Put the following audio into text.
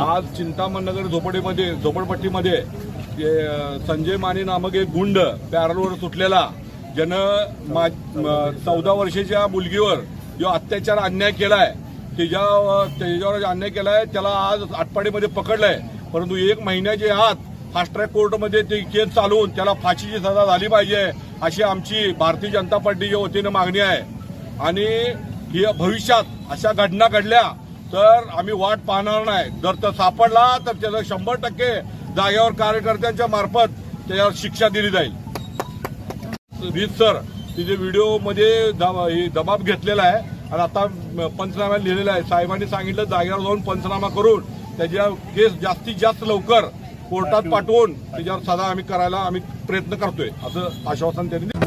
आज चिंतामण नगर झोपडीमध्ये झोपडपट्टीमध्ये संजय माने नामक एक गुंड पॅरलवर सुटलेला. ज्यानं चौदा वर्षाच्या मुलगीवर जो अत्याचार अन्याय केलाय. त्याच्या त्याच्यावर अन्याय केलाय त्याला आज आटपाडीमध्ये पकडलंय. परंतु एक महिन्याच्या आत फास्ट ट्रॅक कोर्टमध्ये ते केस चालवून त्याला फाशीची सजा झाली पाहिजे अशी आमची भारतीय जनता पार्टीच्या वतीनं मागणी आहे. आणि ही भविष्यात अशा घटना घडल्या तर आम्ही वाट पाहणार नाही. जर तो सापडला तर त्याला शंभर टक्के जागेवर कार्यकर्त्यांच्या मार्फत त्याच्यावर शिक्षा दिली जाईल. रीत सर तिथे व्हिडिओमध्ये हे दबाब घेतलेला आहे. आणि आता पंचनाम्यात लिहिलेला आहे. साहेबांनी सांगितलं जागेवर जाऊन पंचनामा करून त्याच्या केस जास्तीत जास्त लवकर कोर्टात पाठवून त्याच्यावर सजा आम्ही करायला आम्ही प्रयत्न करतोय. असं आश्वासन त्यांनी.